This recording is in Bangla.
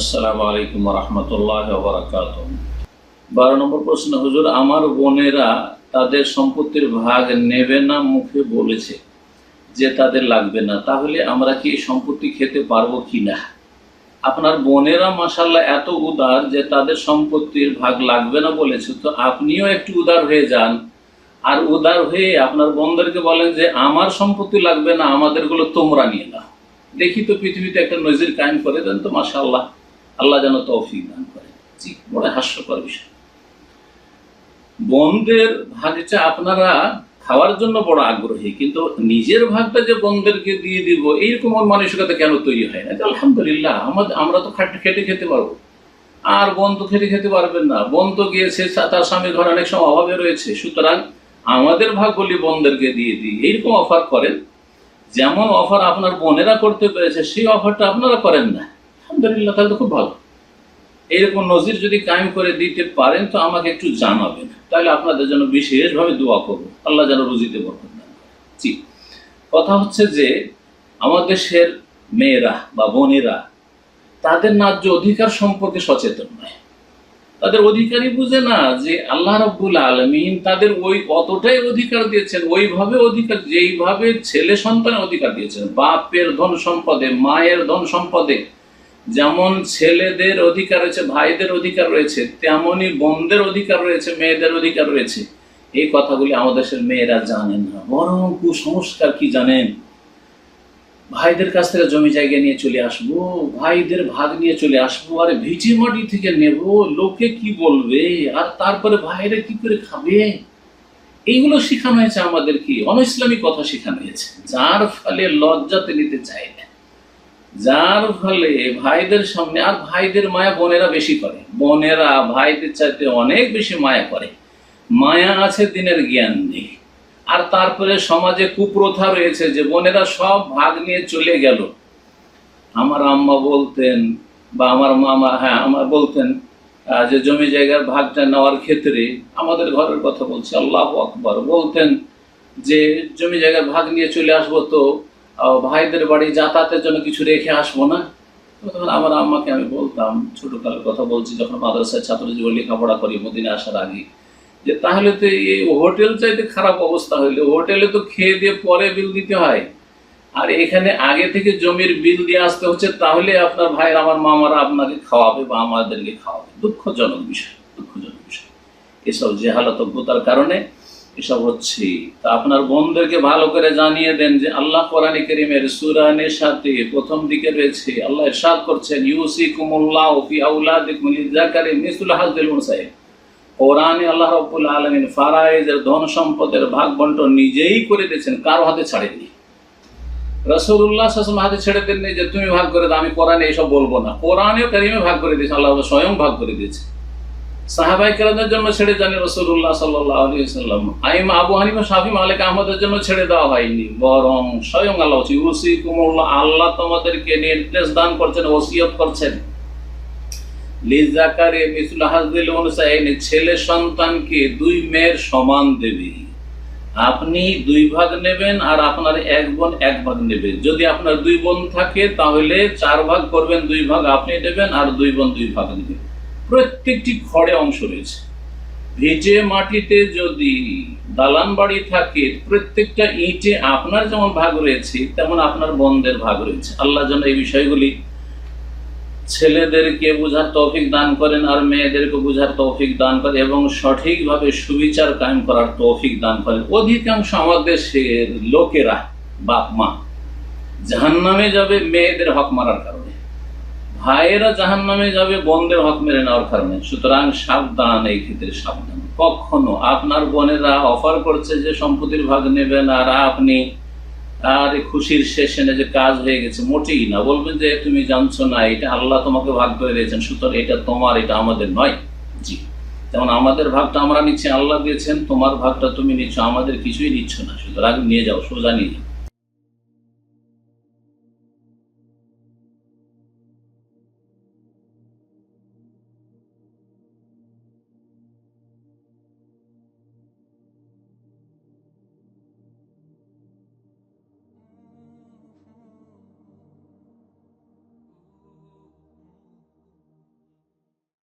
আসসালামু আলাইকুম রহমতুল্লাহ বরাকাত বারো নম্বর প্রশ্ন, হুজুর, আমার বোনেরা তাদের সম্পত্তির ভাগ নেবে না মুখে বলেছে যে তাদের লাগবে না। তাহলে আমরা কি সম্পত্তি খেতে পারব কি না আপনার বোনেরা মাসাল্লাহ এত উদার যে তাদের সম্পত্তির ভাগ লাগবে না বলেছে, তো আপনিও একটু উদার হয়ে যান। আর উদার হয়ে আপনার বোনদেরকে বলেন যে, আমার সম্পত্তি লাগবে না, আমাদেরগুলো তোমরা নিয়ে নাও। দেখি তো পৃথিবীতে একটা নজির কায়েম করে দেন তো, মাশাআল্লাহ। আল্লাহ যেন তৌফিক দান করে জি, বড় হাস্যকর বিষয়। বোনদের ভাগটা আপনারা খাওয়ার জন্য বড় আগ্রহী, কিন্তু নিজের ভাগটা যে বোনদেরকে দিয়ে দিব, এইরকম মন মানসিকতা কেন তৈরি হয় না? আলহামদুলিল্লাহ আমাদের আমরা তো খাট খেতে পারব। আর বন তো খেটে খেতে পারবেন না। বোন তো গিয়েছে তার স্বামীর ঘরে অনেক সময় অভাবে রয়েছে। সুতরাং আমাদের ভাগ ভাগগুলি বোনদেরকে দিয়ে দিই। এইরকম অফার করেন। যেমন অফার আপনার বোনেরা করতে পেরেছে, সেই অফারটা আপনারা করেন না। আলহামদুলিল্লাহ, তাহলে তো খুব ভালো। এইরকম নজির যদি কায়েম করে দিতে পারেন, তো আমাকে একটু জানাবেন। তাহলে আপনাদের জন্য বিশেষভাবে দোয়া করব। আল্লাহ যেন রুজিতে বরকত দান জি। কথা হচ্ছে যে আমাদের দেশের মেয়েরা বা বোনেরা, তাদের ন্যায্য অধিকার সম্পর্কে সচেতন নয়। তাদের অধিকারই বুঝে না যে আল্লাহ রব্বুল আলমিন তাদের ওই অতটাই অধিকার দিয়েছেন, ওইভাবে অধিকার, যেইভাবে ছেলে সন্তানের অধিকার দিয়েছেন। বাপের ধন সম্পদে, মায়ের ধন সম্পদে যেমন ছেলেদের অধিকার রয়েছে, ভাইদের অধিকার রয়েছে তেমনই বোনদের অধিকার রয়েছে, মেয়েদের অধিকার রয়েছে। এই কথাগুলি আমাদের দেশের মেয়েরা জানেন না। বরং কুসংস্কার কি জানেন? ভাইদের কাছ থেকে জমি জায়গা নিয়ে চলে আসব, ভাইদের ভাগ নিয়ে চলে আসব, আর ভিটি মাটি থেকে নেব, লোকে কি বলবে? আর তারপরে ভাইরা কি করে খাবে? এইগুলো শেখানো হয়েছে আমাদের কি? অনইসলামী কথা শেখানো হয়েছে। যার ফলে লজ্জাতে নিতে চায় না। যার ফলে ভাইদের সামনে, আর ভাইদের মায়া বোনেরা বেশি করে। বোনেরা ভাইদের চাইতে অনেক বেশি মায়া করে। মায়া আছে দিনের জ্ঞান নেই। আর তারপরে সমাজে কুপ্রথা রয়েছে যে বোনেরা সব ভাগ নিয়ে চলে গেল। আমার আম্মা বলতেন বা আমার মামা হ্যাঁ আমার বলতেন যে জমি জায়গার ভাগটা নেওয়ার ক্ষেত্রে আমাদের ঘরের কথা বলছি, আল্লাহ আকবর, বলতেন যে জমি জায়গার ভাগ নিয়ে চলে আসব তো ভাইদের বাড়ি যাতায়াতের জন্য কিছু রেখে আসব না। তখন আমার আম্মাকে আমি বলতাম, ছোটকালের কথা বলছি, যখন মাদ্রাসায় ছাত্র জীবন লেখাপড়া করি, মদিনে আসার আগে, যে তাহলে তো এই হোটেল চাইতে খারাপ অবস্থা হইলে। হোটেলে তো খেয়ে দিয়ে পরে বিল দিতে হয়। আর এখানে আগে থেকে জমির বিল দিয়ে আসতে হচ্ছে, তাহলে আপনার ভাইয়ের, আমার মামারা আপনাকে খাওয়াবে বা আমাদেরকে খাওয়াবে। দুঃখজনক বিষয় দুঃখজনক বিষয়। এসব জেহালতজ্ঞতার কারণে এসব হচ্ছে। তা আপনার বোনদেরকে ভালো করে জানিয়ে দেন যে আল্লাহ কোরআনী করিমের সুরানের সাথে প্রথম দিকে রয়েছে, আল্লাহ ইরশাদ করছেন ইউসি কুমুল্লাহ ফি আউলাদিকুম লিযাকারি মিসলু হাযিল উনসাইন কোরআনে আল্লাহ রব্বুল আলমিন ফারাইজের ধন সম্পদের ভাগ বন্টন নিজেই করে দিয়েছেন, কারও হাতে ছাড়েননি। রসুল্লাহ শাসন হাতে ছেড়ে দেননি যে, তুমি ভাগ করে দাও, আমি কোরআনে এইসব বলব না। কোরআনেও কারিমে ভাগ করে দিয়েছে, আল্লাহ স্বয়ং ভাগ করে দিয়েছে। সাহাবাই কেরাদের জন্য ছেড়ে জানি রসুল্লাহ সাল্লাম আইমা আবু মালিক আহমদের জন্য ছেড়ে দেওয়া হয়নি। বরং স্বয়ং আল্লাহ আল্লাহ তোমাদেরকে নির্দেশ দান করছেন, ওসিয়ত করছেন। লিজাকারে মিসুল অনুসাইনি ছেলে সন্তানকে দুই মেয়ের সমান দেবে। আপনি দুই ভাগ নেবেন আর আপনার এক বোন এক ভাগ নেবে। যদি আপনার দুই বোন থাকে, তাহলে চার ভাগ করবেন, দুই ভাগ আপনি নেবেন আর দুই বোন দুই ভাগ নেবেন প্রত্যেকটি ঘরে অংশ রয়েছে। ভেজে মাটিতে যদি দালান বাড়ি থাকে, প্রত্যেকটা ইটে আপনার যেমন ভাগ রয়েছে, তেমন আপনার বন্ধের ভাগ রয়েছে। আল্লাহ যেন এই বিষয়গুলি ছেলেদেরকে বোঝার তৌফিক দান করেন আর মেয়েদেরকে বোঝার তৌফিক দান করেন এবং সঠিকভাবে সুবিচার কায়েম করার তৌফিক দান করেন। অধিকাংশ আমাদের দেশের লোকেরা বাপ মা জাহান্নামে যাবে, মেয়েদের হক মারার কারণে। ভাইয়েরা জাহান্নামে যাবে বোনদের হক মেরে নেওয়ার কারণে। সুতরাং সাবধান, এই ক্ষেত্রে সাবধান। কখনো আপনার বোনেরা অফার করছে যে সম্পত্তির ভাগ নেবেন, আর আপনি আর খুশির শেষে যে কাজ হয়ে গেছে। মোটেই না। বলবেন যে, তুমি জানছো না, এটা আল্লাহ তোমাকে ভাগ করে দিয়েছেন। সুতরাং এটা তোমার, এটা আমাদের নয়। জি। যেমন আমাদের ভাগটা আমরা নিচ্ছি, আল্লাহ দিয়েছেন, তোমার ভাগটা তুমি নিচ্ছ, আমাদের কিছুই নিচ্ছ না। সুতরাং নিয়ে যাও, সোজা নিয়ে যাও।